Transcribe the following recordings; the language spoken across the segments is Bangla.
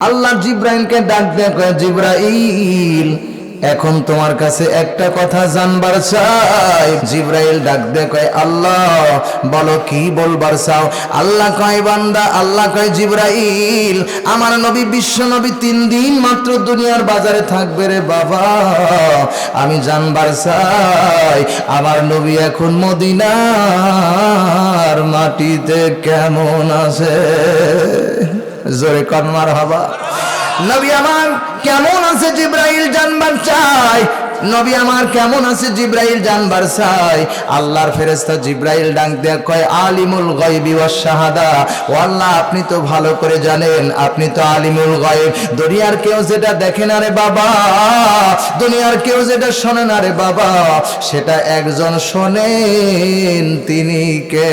আল্লাহ জিব্রাইলকে ডাক দেখো জিব্রাইল, এখন তোমার কাছে একটা কথা জানবার চাই। জিব্রাইল ডাক দে কয়, আল্লাহ, বলো কি বলবার চাও? আল্লাহ কয়, বান্দা, আল্লাহ কয়, জিব্রাইল, আমার নবী বিশ্ব নবী তিন দিন মাত্র দুনিয়ার বাজারে থাকবে রে বাবা। আমি জানবার চাই, আমার নবী এখন মদিনার মাটিতে কেমন আছে? জোরে কনমার হবা নবী আমার কেমন আছে জিব্রাইল জানবার চাই? নবী আমার কেমন আছে জিব্রাইল জানবার চাই? আল্লাহর ফেরেশতা জিব্রাইল ডাক দেয়া কয়, আলিমুল গায়বি ওয়াস শাহাদা। ও আল্লাহ, আপনি তো ভালো করে জানেন, আপনি তো আলিমুল গায়ব। দুনিয়ার কেউ যেটা দেখে না রে বাবা, দুনিয়ার কেউ যেটা শোনে না রে বাবা, সেটা একজন শোনেন তিনি কে?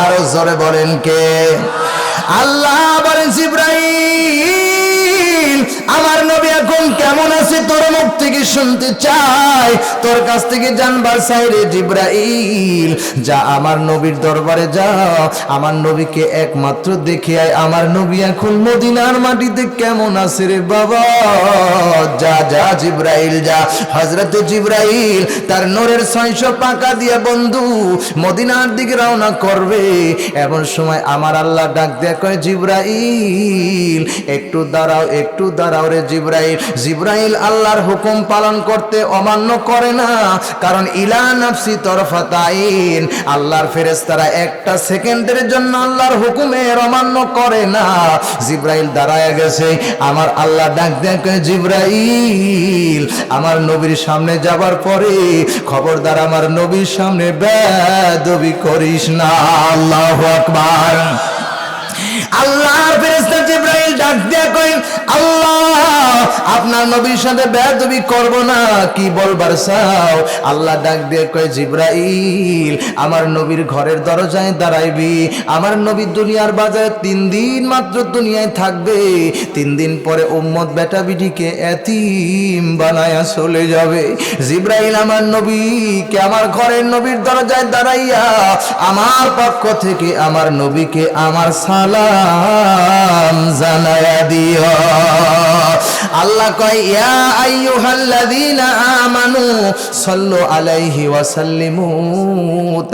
আরও জোরে বলেন কে? আল্লাহ বলেন জিব্রাইল কেমন আছে তোর মুখ থেকে শুনতে চাই? তোর কাছ থেকে জানবার চাই রে জিব্রাইল, যা আমার নবীর দরবারে যা আমার নবীকে একমাত্র দেখে আয়। আমার নবী এখন মদিনার মাটিতে কেমন আছে রে বাবা? যা যা, জিব্রাইল, যা। হজরতে জিব্রাইল তার নোরের ছয়শো পাকা দিয়ে বন্ধু মদিনার দিকে রওনা করবে। এমন সময় আমার আল্লাহ ডাক দেয়া কয়, জিব্রাইল, একটু দাঁড়াও একটু দাঁড়াও রে জিব্রাইল। জিব্রাইল আল্লাহর হুকুম পালন করতে অমান্য করে না। কারণ ইলা নাফসি তরফাতাইন। আল্লাহর ফেরেস্তারা একটা সেকেন্ডের জন্য আল্লাহর হুকুমের অমান্য করে না। জিব্রাইল দাঁড়ায় গেছে। আমার আল্লাহ ডাক কয়, জিব্রাইল? আমার নবীর সামনে যাবার পরে খবরদার আমার নবীর সামনে বেদবি করিস না। আল্লাহ আকবার। আল্লাহর ফেরেশতা জিব্রাইল ডাক দিয়া কই আল্লাহ, আপনার নবীর সাথে বেয়াদবি করব না, কি বলবার চাও? আল্লাহ ডাক দিয়ে কয়, জিব্রাইল, আমার নবীর ঘরের দরজায় দাঁড়াইবি। আমার নবী দুনিয়ার বাজারে তিন দিন মাত্র দুনিয়ায় থাকবে। তিন দিন পরে উম্মত বেটা বিটিকে এতিম বানায়া চলে যাবে। জিব্রাইল, আমার নবীকে আমার ঘরের নবীর দরজায় দাঁড়াইয়া আমার পক্ষ থেকে আমার নবীকে আমার সালাম জানায়া দিও। আল্লাহ কয়, ইয়া আইয়ুহাল্লাযীনা আমানু সাল্লু আলাইহি ওয়া সাল্লিমু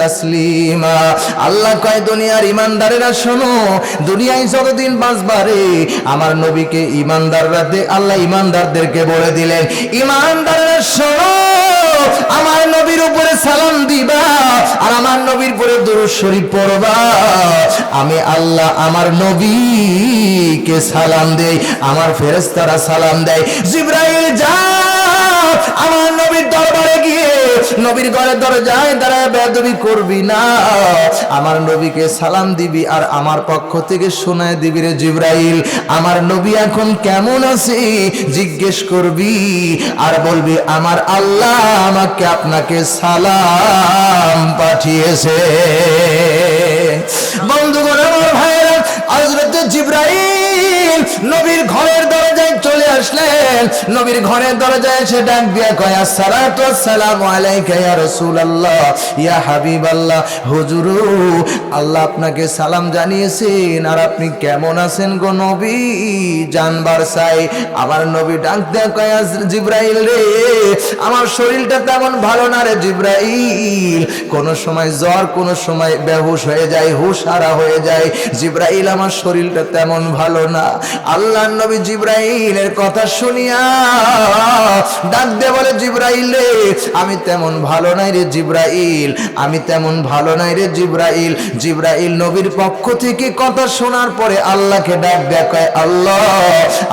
তাসলিমা। আল্লাহ কয়, দুনিয়ার ইমানদারেরা শোনো, দুনিয়ায় যতদিন বাঁচবারে আমার নবীকে ইমানদাররা আল্লাহ ইমানদারদেরকে বলে দিলেন, ইমানদাররা শোনো আমার নবীর উপরে সালাম দিবা আর আমার নবীর উপরে দুরূদ শরীফ পড়বা। আমি আল্লাহ আমার নবীকে সালাম দেই, আমার ফেরেস্তারা সালাম দেয়। জিব্রাইল, যা আমার নবীর দরবারে গিয়ে, নবীর ঘরে দরজায় দাঁড়ায় বেদবি করবি না। আমার নবীকে সালাম দিবি আর আমার পক্ষ থেকে শোনায় দিবি রে জিব্রাইল। আমার নবী এখন কেমন আছে? জিজ্ঞেস করবি আর বলবি, আমার আল্লাহ আমাকে আপনাকে সালাম পাঠিয়েছে। বন্ধুগণ, আমার ভাইয়েরা, হযরত জিব্রাইল নবীর ঘরের দরজায় চলে আসলেন নবীর ঘরের দরজায় এসে ডাক দিয়া কয়, আসসালাতু আসসালামু আলাইকা ইয়া রাসূলুল্লাহ, ইয়া হাবিবাল্লাহ। হুজুর, আল্লাহ আপনাকে সালাম জানিয়েছেন, আর আপনি কেমন আছেন গো নবী? জানবার চাই আমার নবী ডাক দেয়া কয় জিব্রাইল রে, আমার শরীরটা তেমন ভালো না রে জিব্রাইল। কোন সময় জ্বর, কোন সময় বেহুশ হয়ে যায়, হুশারা হয়ে যায়। জিব্রাইল, আমার শরীরটা তেমন ভালো না। আল্লাহ নবী জিব্রাইলের কথা শুনিয়া ডাক দে বলে, জিব্রাইল রে, আমি তেমন ভালো নাই রে জিব্রাইল, আমি তেমন ভালো নাই রে জিব্রাইল। জিব্রাইল নবীর পক্ষ থেকে কথা শোনার পরে আল্লাহকে ডাক দেখায় আল্লাহ,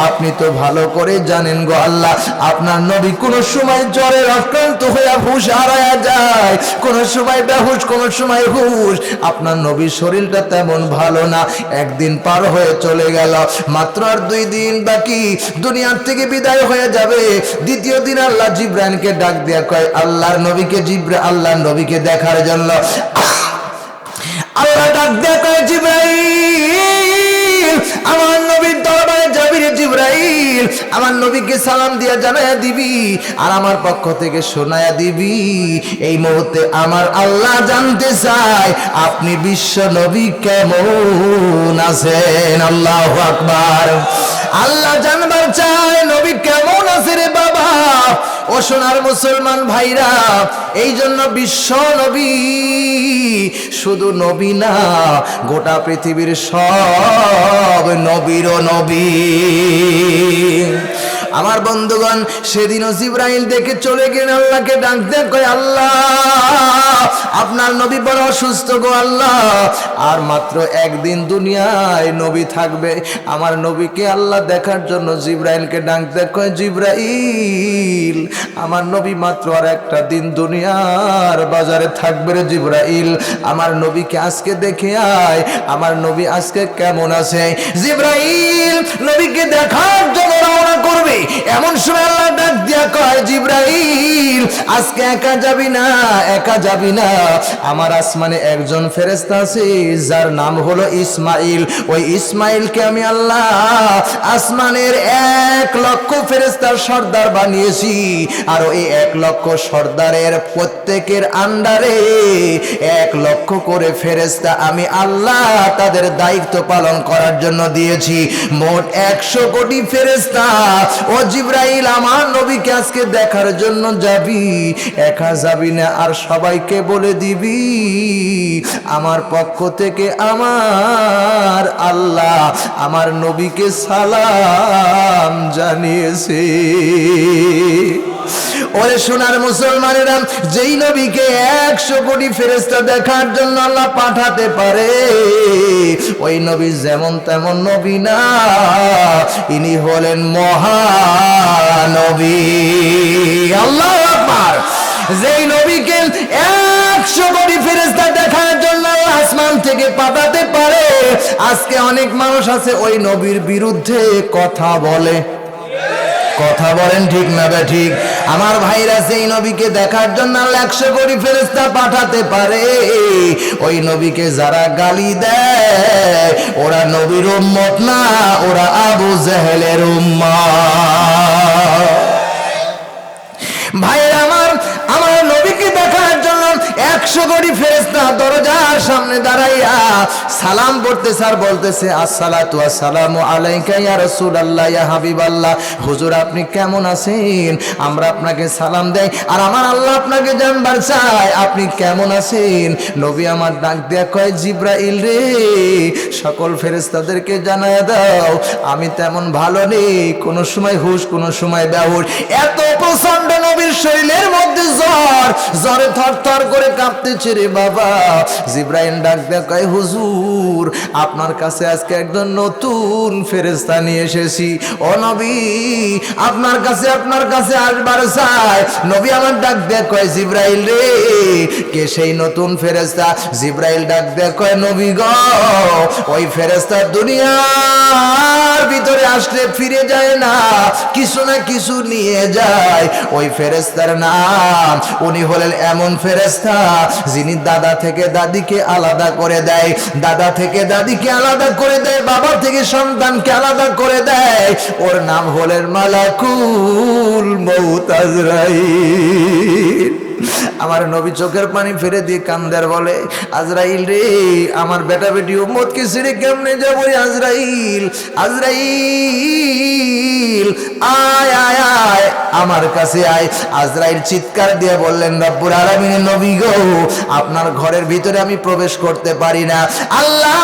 আপনি তো ভালো করে জানেন গো আল্লাহ, আপনার নবী কোন সময় জ্বরের আক্রান্ত হইয়া হুশ হারায়া যায়, কোন সময় বেহুশ, কোন সময় হুশ। আপনার নবীর শরীরটা তেমন ভালো না, একদিন পার হয়ে চলে গেল, মাত্র আর দুই দিন বাকি। দুনিয়ার থেকে বিদায় হয়ে যাবে। দ্বিতীয় দিন আল্লাহ জিব্রাইলকে ডাক দেয়া কয়, আল্লাহর নবীকে জিব্রা আল্লাহর নবীকে দেখার জন্য। আল্লাহ ডাক দেয়া কয়, জিব্রাইল! আমার নবীর দরবারে যাবি রে জিব্রাইল, আমার নবীকে সালাম দিয়া জানায়া দিবি আর আমার পক্ষ থেকে দিবি। এই মুহূর্তে আমার আল্লাহ জানতে চায়, আপনি বিশ্ব নবী কেমন আছেন? আল্লাহ আকবার। আল্লাহ জানবার চায়, নবী কেমন আছে রে বাবা? ও সোনার মুসলমান ভাইরা এই জন্য বিশ্ব নবী শুধু নবী না, গোটা পৃথিবীর সব নবীর নবী। আমার বন্ধুগণ, সেদিনও জিব্রাইল দেখে চলে গেলেন আল্লাহকে ডাক দেন কয়, আল্লাহ, আপনার নবী বড় অসুস্থ গো, আল্লাহ। আর মাত্র একদিন দুনিয়ায় নবী থাকবে। আমার নবীকে আল্লাহ দেখার জন্য জিব্রাইলকে ডাকতে। কয়, জিব্রাইল, আমার নবী মাত্র আর একটা দিন দুনিয়ার বাজারে থাকবে রে জিব্রাইল। আমার নবীকে আজকে দেখে আয়। আমার নবী আজকে কেমন আছে? জিব্রাইল নবীকে দেখার জন্য রওনা করবে। এমন সময় আল্লাহ ডাক দিয়া কয়, জিব্রাইল, আজকে একা যাবি না, একা যাবি না। আমার আসমানে একজন ফেরেস্তা আছে, যার নাম হলো ইসমাইল। ওই ইসমাইলকে আমি আল্লাহ আসমানের এক লক্ষ ফেরেস্তার সর্দার বানিয়েছি। আর ওই এক লক্ষ সর্দারের প্রত্যেকের আন্ডারে এক লক্ষ করে ফেরেস্তা আমি আল্লাহ তাদের দায়িত্ব পালন করার জন্য দিয়েছি। মোট একশো কোটি ফেরেস্তা ও জিব্রাইল, আমার নবীকে আজকে দেখার জন্য যাবি। একা যাবি না, আর সবাইকে বলে দিবি। আমার পক্ষ থেকে আমার আল্লাহ আমার নবীকে সালাম জানিয়েছে। ওরে সোনার মুসলমানেরা, যেই নবীকে একশো কোটি ফেরেস্তা দেখার জন্য আল্লাহ পাঠাতে পারে, ওই নবী যেমন তেমন নবী না, ইনি হলেন মহানবী। আল্লাহ আকবার। যেই নবীকে একশো কোটি ফেরেস্তা দেখার জন্য আসমান থেকে পাঠাতে পারে, আজকে অনেক মানুষ আছে ওই নবীর বিরুদ্ধে কথা বলে। কথা বলেন ঠিক না বে ঠিক? আমার ভাইরা সেই নবীকে দেখার জন্য একশো কোটি ফেরেস্তা পাঠাতে পারে, ওই নবীকে যারা গালি দেয়, ওরা নবীর উম্মত না, ওরা আবু জেহেলের উম্মত। ভাইরা একশো কোটি ফেরেস্তা দরজার সামনে দাঁড়াইয়া সালাম করতে স্যার বলতেছে, আসসালাতু আসসালামু আলাইকা ইয়া রাসূলুল্লাহ, ইয়া হাবিবাল্লাহ। হুজুর, আপনি কেমন আছেন? আমরা আপনাকে সালাম দেই। আর আমার আল্লাহ আপনাকে জানবার চায়, আপনি কেমন আছেন? নবী আমার ডাক দেয়া কয়, জিব্রাইল রে, সকল ফেরেস্তাদেরকে জানায় দাও, আমি তেমন ভালো নেই। কোনো সময় হুশ, কোনো সময় বেহুশ। এত প্রচণ্ড নবীর শরীরের মধ্যে জ্বর, জ্বরে থর থর করে কাঁপতেছে রে বাবা। জিব্রাইল ডাক দেয়া, কয়, হুজুর, আপনার কাছে আজকে একজন নতুন ফেরেস্তা নিয়ে এসেছি। ও নবী, আপনার কাছে আপনার কাছে আসবার নবী আমার ডাক কয়, জিব্রাইল রে, কে সেই নতুন ফেরেস্তা জিব্রাইল ডাক কয়, নবী গ, ওই ফেরেস্তা দুনিয়ার ভিতরে আসলে ফিরে যায় না। কিছু না কিছু নিয়ে যায়। ওই ফেরেস্তার নাম, উনি হলেন এমন ফেরেস্তা যিনি দাদা থেকে দাদিকে আলাদা করে দেয়, দাদা থেকে দাদিকে আলাদা করে দেয়, বাবা থেকে সন্তানকে আলাদা করে দেয়। ওর নাম হলেন মালাকুল মৌতাজরাই আমার নবী চোখের পানি ফেরে দিয়ে কান্দার বলে, আজরাইল রে, আমার বেটা বেটি উম্মতকে ছেড়ে কেমনে যাব আজরাইল? আজরাইল, আয় আয় আয়, আমার কাছে আয়। আজরাইল চিৎকার দিয়ে বললেন রব্বুর আলামিনের নবী গো, আপনার ঘরের ভিতরে আমি প্রবেশ করতে পারি না। আল্লাহ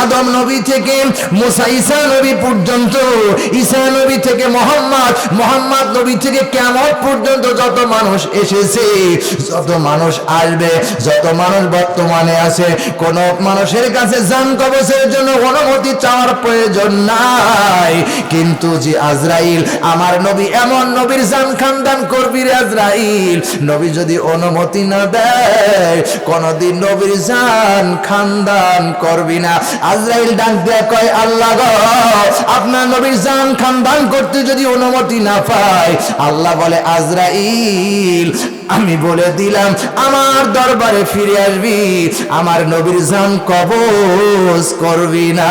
আদম নবী থেকে, মুসা ঈসা নবী পর্যন্ত, ঈসা নবী থেকে মোহাম্মদ মোহাম্মদ নবী থেকে কেমন পর্যন্ত যত মানুষ এসেছে, যত মানুষ আসবে, যত মানুষ বর্তমানে আছে, কোন মানুষের কাছে জান কবচের জন্য অনুমতি চাওয়ার প্রয়োজন নাই। কিন্তু যে আজরাইল, আমার নবী এমন নবীর জান খানদান করবি আজরাইল। নবী যদি অনুমতি না দেয়, কোনদিন নবীর জান খানদান করবি না। আজরাইল ডাক দেয়া কয়, আল্লাহ আপনার নবীর জান খানদান করতে যদি অনুমতি না পায় আল্লাহ বলে, আজরাইল, আমি বলে দিলাম, আমার দরবারে ফিরে আসবি। আমার নবীর জান কবজ করবি না।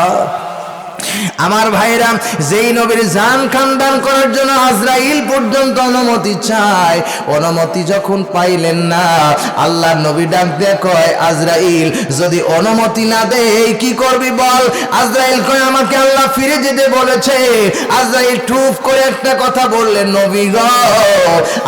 আমার ভাইরাম যেই নবীর জান খানদান করার জন্য আজরাইল পর্যন্ত অনুমতি চায়, অনুমতি যখন পাইলেন না আল্লাহ নবী ডাক দিয়ে কয়, আজরাইল, যদি অনুমতি না দেয়, কি করবি বল? আজরাইল কয়, আমাকে আল্লাহ ফিরে যেতে বলেছে। আজরাইল টুপ করে একটা কথা বললেন, নবী গ,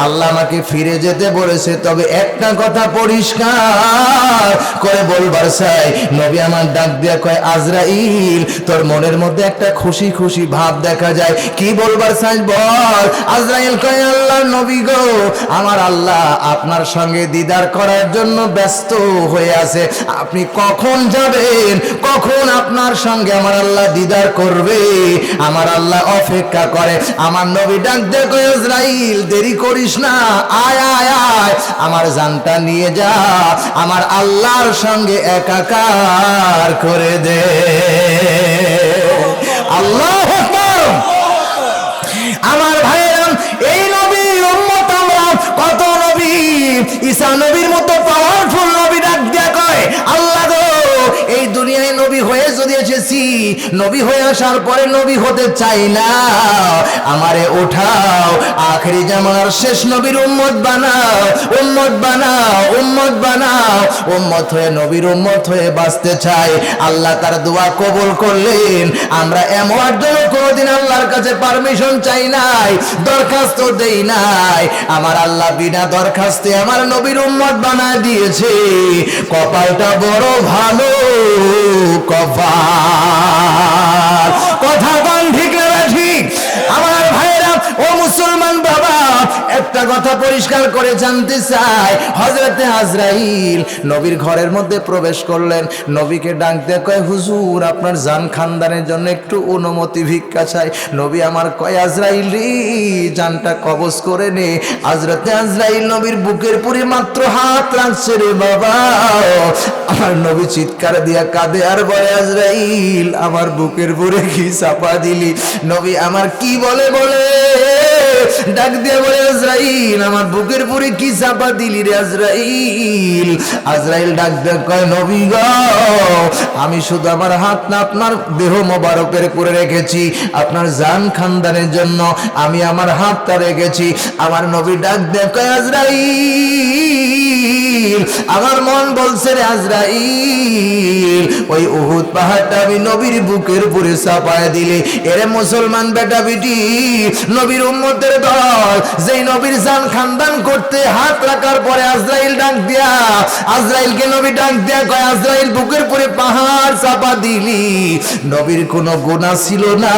আল্লাহ আমাকে ফিরে যেতে বলেছে, তবে একটা কথা পরিষ্কার করে বলবার চাই। নবী আমার ডাক দিয়ে কয়, আজরাইল, তোর মনের মধ্যে একটা খুশি খুশি ভাব দেখা যায়। কি বলবার চাই বল? আজরাইল কয়, আল্লাহ নবী গো, আমার আল্লাহ আপনার সঙ্গে দিদার করার জন্য ব্যস্ত হয়ে আছে। আপনি কখন যাবেন? কখন আপনার সঙ্গে আমার আল্লাহ দিদার করবে? আমার আল্লাহ অপেক্ষা করে। আমার নবী ডাক কয়, আজরাইল, দেরি করিস না। আয় আয় আয়। আমার জানটা নিয়ে যা। আমার আল্লাহর সঙ্গে একাকার করে দে। নবী হয়ে আসার পরে নবী হতে চাই না আমারে ওঠাও আখেরি জামার শেষ নবীর উম্মত বানাও উম্মত বানাও উম্মত বানাও। উম্মত হয়ে, নবীর উম্মত হয়ে বাঁচতে চাই। আল্লাহ তার দোয়া কবুল করলেন। আমরা এমন জন্য কোনোদিন আল্লাহর কাছে পারমিশন চাই নাই, দরখাস্ত দেই নাই। আমার আল্লাহ বিনা দরখাস্তে আমার নবীর উম্মত বানায় দিয়েছে। কপালটা বড় ভালো, কপাল কথা কন ঠিক না ঠিক আমার ভাইরা ও মুসলমান বাবা একটা কথা পরিষ্কার করে জানতে চাই। হজরতে আজরাইল নবীর ঘরের মধ্যে প্রবেশ করলেন। নবীকে ডাকতে কয়, হুজুর, আপনার জান খানদানের জন্য একটু অনুমতি ভিক্ষা চাই। নবী আমার কয়, আজরাইল জানটা কবজ করে নে। আজরাতে আজরাইল নবীর বুকের পুরে মাত্র হাত রাখছে রে বাবা। আমার নবী চিৎকার দিয়া কাঁদে, আর বয় আজরাইল, আমার বুকের পুরে কি চাপা দিলি? নবী আমার কি বলে বলে ডাক দিয়ে বলে, আজরাইল, আমার বুকের পুরে কি চাপা দিলি রে আজরাইল? আজরাইল ডাক দিয়ে কয়, নবী গ, আমি শুধু আমার হাত না, আপনার দেহ মোবারকের করে রেখেছি। আপনার জান খানদানের জন্য আমি আমার হাতটা রেখেছি। আমার নবী ডাক দিয়ে কয়, আজরাইল, আমার মন বলছে রে আজরাইল, ওই উহুদ পাহাড়টা আমি নবীর বুকের উপরে চাপায় দিলে। এরে মুসলমান বেটা বিটি, নবীর উম্মতের দল। নবীর জান খানদান করতে হাত রাখার পরে আজরাইল ডাক দিয়া, আজরাইলকে নবী ডাক দিয়া কয়, আজরাইল, বুকের পরে পাহাড় চাপা দিলি। নবীর কোনো গুণা ছিল না।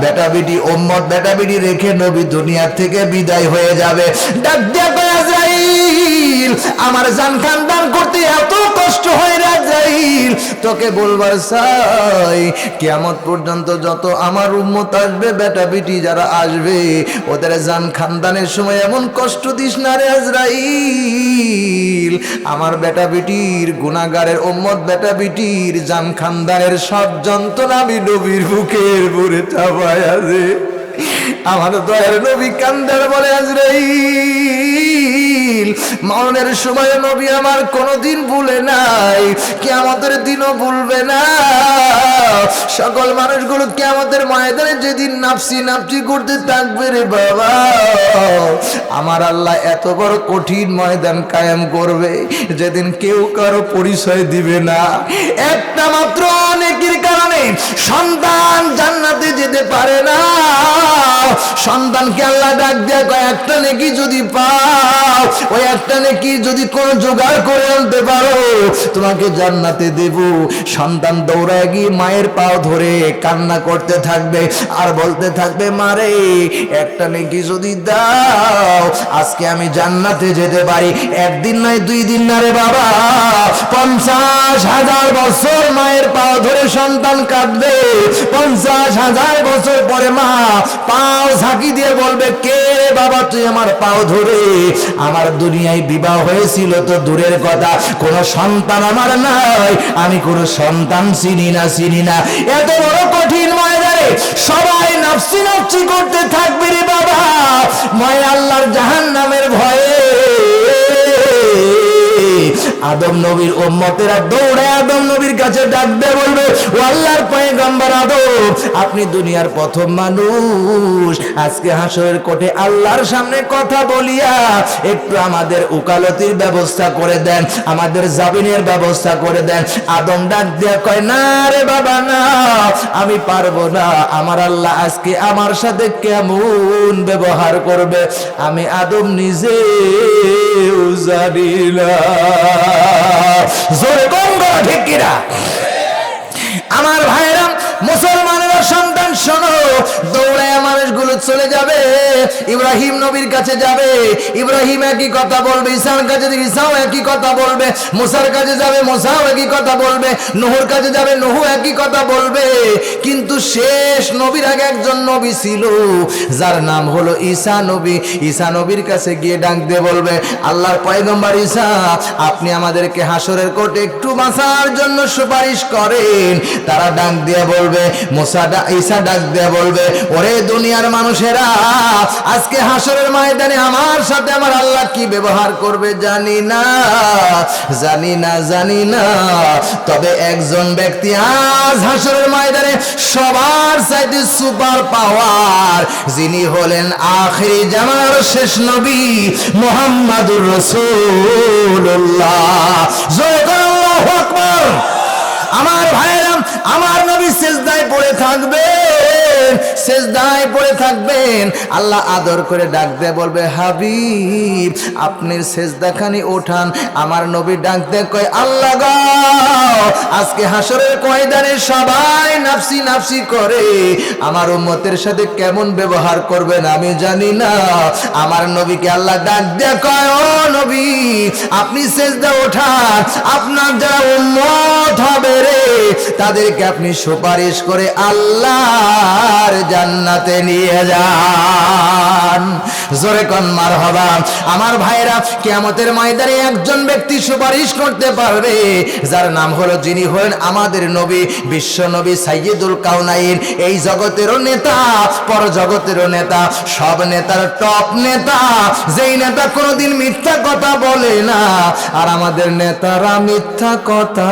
বেটা বেটি ওম্মত বেটা বেটি রেখে নবী দুনিয়া থেকে বিদায় হয়ে যাবে। ডাক দিয়া কয়, আজরাইল আমার জান খানদান করতে এত কষ্ট হয় রে আজরাইল তোকে বলবার চাই, কিয়ামত পর্যন্ত যত আমার উম্মত আসবে, বেটা বিটি যারা আসবে, ওদের জান খানদানের সময় এমন কষ্ট দিস না রে আজরাইল আমার বেটা বিটির গুনাগারের উম্মত, বেটা বিটির জান খানদানের সব যন্ত্রণা আমি নবীর বুকের বুড়ে চাপায় আছে আমার দয়ার নবী কান্দার বলে, আজরাইল, মরণের সময় নবী আমার কোনোদিন ভুলে নাই কে আমাদের দিনও ভুলবে না। সকল মানুষগুলো কে আমাদের ময়দানে যেদিন নাপসি নাপসি করতে থাকবে রে বাবা, আমার আল্লাহ এত বড় কঠিন ময়দান কায়েম করবে যেদিন কেউ কারও পরিচয় দিবে না। একটা মাত্র অনেকের কারণে সন্তান জান্নাতে যেতে পারে না। সন্তানকে আল্লাহ ডাক দেয়া কয়, একটা নেকি যদি পাও, ওই একটা নেকি যদি কোনো জোগাড় করে আনতে পারো, তোমাকে জান্নাতে দেব। সন্তান দৌড়ায় গিয়ে মায়ের পাও ধরে কান্না করতে থাকবে আর বলতে থাকবে মারে একটা নেকি যদি দাও, আজকে আমি জান্নাতে যেতে পারি। একদিন নয় দুই দিন না রে বাবা হাজার বছর মায়ের পা ধরে সন্তান কাঁদবে। পঞ্চাশ হাজার বছর পরে মা পাও ঝাঁকি দিয়ে বলবে, কে বাবা, তুই আমার পাও ধরে? আমার দুনিয়ায় বিবাহ হয়েছিল তো দূরের কথা। কোনো সন্তান আমার নাই। আমি কোনো সন্তান চিনি না চিনি না। এত বড় কঠিন ময়দানে সবাই নাফসি নাফসি করতে থাকবে রে বাবা। ময় আল্লাহর জাহান নামের ভয়ে। আদম নবীর উম্মতেরা দৌড়ে আদম নবীর কাছে ডাক ডাকবে, বলবে, ও আল্লাহর পয়গম্বর আদম, আপনি দুনিয়ার প্রথম মানুষ। আজকে হাসরের কোটে আল্লাহর সামনে কথা বলিয়া একটু আমাদের উকালতির ব্যবস্থা করে দেন, আমাদের জামিনের ব্যবস্থা করে দেন। আদম ডাক দিয়া কয়, না রে বাবা, না, আমি পারব না। আমার আল্লাহ আজকে আমার সাথে কেমন ব্যবহার করবে? আমি আদম নিজে জানি না। জোরে গঙ্গ ঠিক কিনা? আমার সন্তান শোনো, দৌড়ায় মানুষগুলো চলে যাবে, ইব্রাহিম নবীর কাছে যাবে, ইব্রাহিম একই কথা বলবে ঈসার কাছে ঈসাও একই কথা বলবে কাছে যাবে একই কথা বলবে কাছে যাবে, নুহু একই কথা বলবে। কিন্তু শেষ নবীর আগে একজন নবী ছিল, যার নাম হলো ঈসা নবী। ঈসা নবীর কাছে গিয়ে ডাক দিয়ে বলবে, আল্লাহর পয়গম্বর ঈসা আপনি আমাদেরকে হাসরের কোর্টে একটু বাঁচার জন্য সুপারিশ করেন। তারা ডাক দিয়ে বলবে, মোসা ডা- ঈসা ডাক দিয়ে বলবে, ওরে দুনিয়ার মানুষেরা, আজকে হাসরের ময়দানে আমার সাথে আমার আল্লাহ কি ব্যবহার করবে জানি না জানি না জানি না। তবে একজন ব্যক্তি আজ হাসরের ময়দানে সবার চাইতে সুপার পাওয়ার, যিনি হলেন আখেরি জামার শেষ নবী মোহাম্মদুর রসুল্লাহ আমার ভাইরাম আমার নবী সেজদায় পড়ে থাকবেন সেজদায় পড়ে থাকবেন। আল্লাহ আদর করে ডাক দিয়ে বলবে, হাবিব, আপনি সেজদাখানি ওঠান। আমার নবী ডাক দিয়ে কয়, আল্লাহ আজকে হাসরের কয়দানে সবাই নাফসি নাফসি করে। আমার উম্মতের সাথে কেমন ব্যবহার করবেন আমি জানি না। আমার নবীকে আল্লাহ ডাক দিয়ে কয়, ও নবী, আপনি সেজদা ওঠান। আপনার যারা উম্মত হবে রে, তাদেরকে আপনি সুপারিশ করে আল্লাহর জান্নাতে নিয়ে যান। জোরে কন মার হবা আমার ভাইরা কিয়ামতের ময়দানে একজন ব্যক্তি সুপারিশ করতে পারবে, যার নাম হলো যিনি হলেন আমাদের নবী, বিশ্ব নবী সাইয়্যিদুল কাউনাইন এই জগতেরও নেতা পর জগতেরও নেতা, সব নেতার টপ নেতা, যেই নেতা কোনোদিন মিথ্যা কথা বলে না, আর আমাদের নেতারা মিথ্যা কথা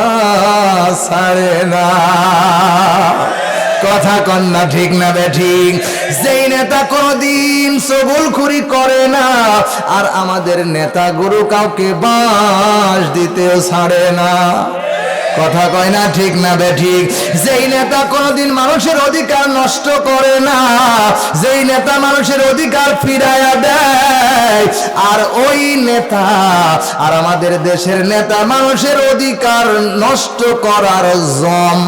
ছাড়ে না। কথা কন্যা ঠিক না ঠিক? যেই নেতা কোনদিন সবুল খুরি করে না, আর আমাদের নেতা গুরু কাউকে বাস দিতেও ছাড়ে না। কথা কয় না, ঠিক না ঠিক? যেই নেতা কোনদিন মানুষের অধিকার নষ্ট করে না, যেই নেতা মানুষের অধিকার ফিরাইয়া দেয়, আর ওই নেতা, আর আমাদের দেশের নেতা মানুষের অধিকার নষ্ট করার জম।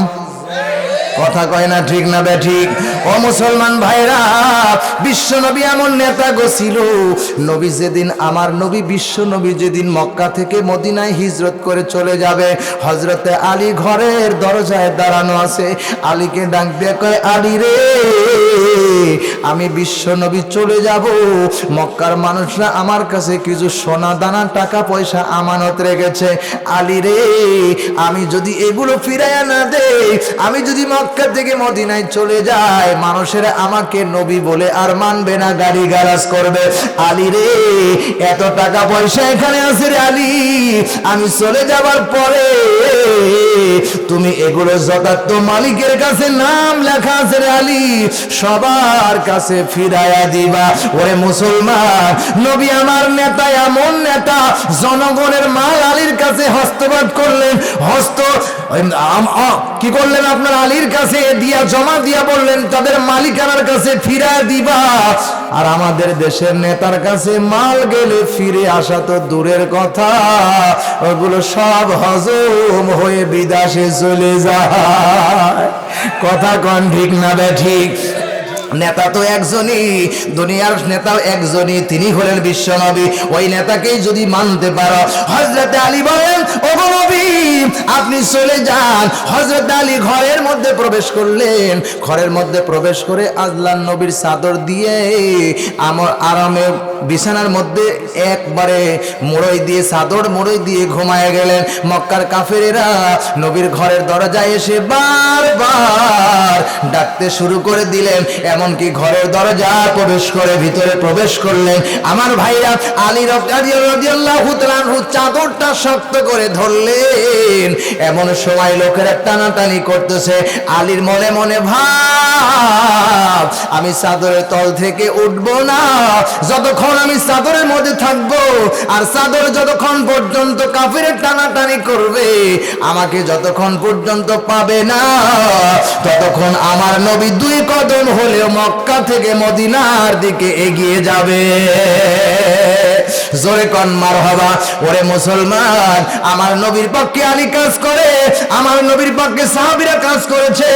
কথা কয় না ঠিক না ঠিক? ও মুসলমান ভাইরা, বিশ্ব নবী এমন নেতা গছিল নবী যেদিন, আমার নবী বিশ্ব নবী যেদিন মক্কা থেকে মদিনায় হিজরত করে চলে যাবে হজরতে আলী ঘরের দরজায় দাঁড়ানো আছে। আলীকে ডাক দিয়ে কয়, আলী রে, আমি বিশ্ব নবী চলে যাব। মক্কার মানুষরা আমার কাছে কিছু সোনা দানা, টাকা পয়সা আমানত রেখেছে। আলী রে, আমি যদি এগুলো ফিরাইয়া না দেই, আমি যদি মক্কা থেকে মদিনায় চলে যাই মানুষেরা আমাকে নবী বলে আর মানবে না গাড়ি গারাজ করবে। আলী রে, এত টাকা পয়সা এখানে আছে রে আলী। আমি চলে যাবার পরে তুমি এগুলো যথার্থ মালিকের কাছে নাম লেখা আছে রে আলী। সবার কাছে ফিরাইয়া দিবা। ওরে মুসলমান, নবী আমার নেতা, এমন নেতা, জনগণের মাল আলীর কাছে হস্তবাদ করলেন। হস্ত কি করলেন আপনার আলীর কাছে দিয়া জমা দিয়া বললেন, তাদের মালিকানার কাছে ফিরায় দিবা। আর আমাদের দেশের নেতার কাছে মাল গেলে ফিরে আসা তো দূরের কথা। ওগুলো সব হজম হয়ে বিদেশে চলে যায়। কথা কন ঠিক না ঠিক? নেতা তো একজনই, দুনিয়ার নেতাও একজনই, তিনি হলেন বিশ্বনবী। ওই নেতাকেই যদি মানতে পারো হজরত আলী বলেন নবী, আপনি চলে যান। হজরত আলী ঘরের মধ্যে প্রবেশ করলেন। ঘরের মধ্যে প্রবেশ করে আজলান নবীর চাদর দিয়ে আমার আরামে বিছানার মধ্যে একবারে মোড়ই দিয়ে, চাদর মোড়ই দিয়ে ঘুমায় গেলেন। মক্কার কাফেরেরা নবীর ঘরের দরজায় এসে বারবার ডাকতে শুরু করে দিলেন। এমনকি ঘরের দরজা প্রবেশ করে, ভিতরে প্রবেশ করলেন আমার ভাইরা আলী রাদিয়াল্লাহু চাদরটা শক্ত করে ধরলেন। এমন সময় লোকেরা টানাটানি করতেছে। আলীর মনে মনে ভাব, আমি চাদরের তল থেকে উঠবো না। যতক্ষণ আমি চাদরের মধ্যে থাকব আর চাদর যতক্ষণ পর্যন্ত কাফিরের টানাটানি করবে, আমাকে যতক্ষণ পর্যন্ত পাবে না, ততক্ষণ আমার নবী দুই কদম হলেও মক্কা থেকে মদিনার দিকে এগিয়ে যাবে। জোরে কন মার হবা ওরে মুসলমান, আমার নবীর পক্ষে আলী কাজ করে, আমার নবীর পক্ষে সাহাবিরা কাজ করেছে।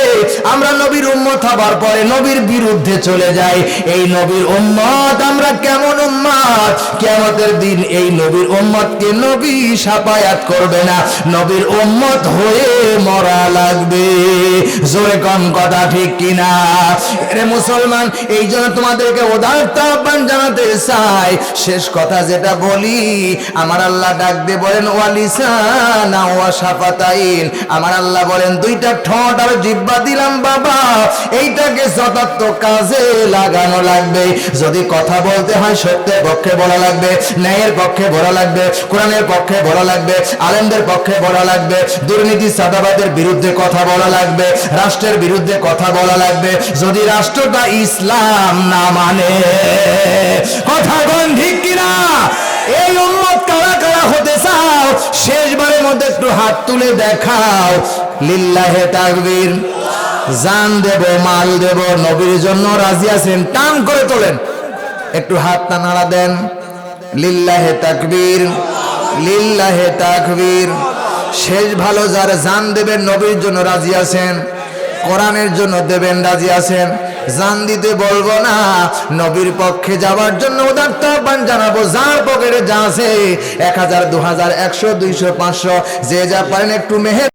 আমরা নবীর উম্মত হবার পরে নবীর বিরুদ্ধে চলে যাই। এই নবীর উম্মত আমরা কেমন উম্মত? কেমতের দিন এই নবীর উম্মতকে নবী সাপায়াত করবে না। নবীর উম্মত হয়ে মরা লাগবে। জোরে কম কথা ঠিক কিনা? মুসলমান, এই জন্য তোমাদেরকে উদারত আহ্বান জানাতে চাই। শেষ কথা যেটা বলি, আমার আল্লাহ ডাক দিয়ে বলেন ওয়ালিসানা ওয়া শাফাতাইন। আমার আল্লাহ বলেন, দুইটা ঠোঁট আর জিব্বা দিলাম, বাবা। এইটাকে যথার্থ কাজে লাগানো লাগবে। যদি কথা বলতে হয়, সত্যের পক্ষে বলা লাগবে, ন্যায়ের পক্ষে বলা লাগবে, কোরআনের পক্ষে বলা লাগবে, আলেমদের পক্ষে বলা লাগবে, দুর্নীতি সাদাবাদের বিরুদ্ধে কথা বলা লাগবে, রাষ্ট্রের বিরুদ্ধে কথা বলা লাগবে। যদি রাষ্ট্রটা ইসলাম না মানে। কথা কোন ঠিক কিনা? এই উম্মত কারা কারা হতে চাও, শেষবারের মধ্যে একটু হাত তুলে দেখাও। লিল্লাহে তাকবীর। জান দেব, মাল দেব, নবীর জন্য রাজি আছেন, টান করে তোলেন। একটু হাতটা নাড়া দেন। লিল্লাহে তাকবীর। লিল্লাহে তাকবীর। শেষ ভালো যারা জান দেবেন, নবীর জন্য রাজি আছেন। কোরআনের জন্য দেবেন রাজি আছেন? জান দিতে বলব না। নবীর পক্ষে যাওয়ার জন্য উদার্ত আহ্বান জানাব। যার পকেটে যা আছে, এক হাজার, দু হাজার, একশো, দুইশো, পাঁচশো, যে যা পারেন একটু মেহের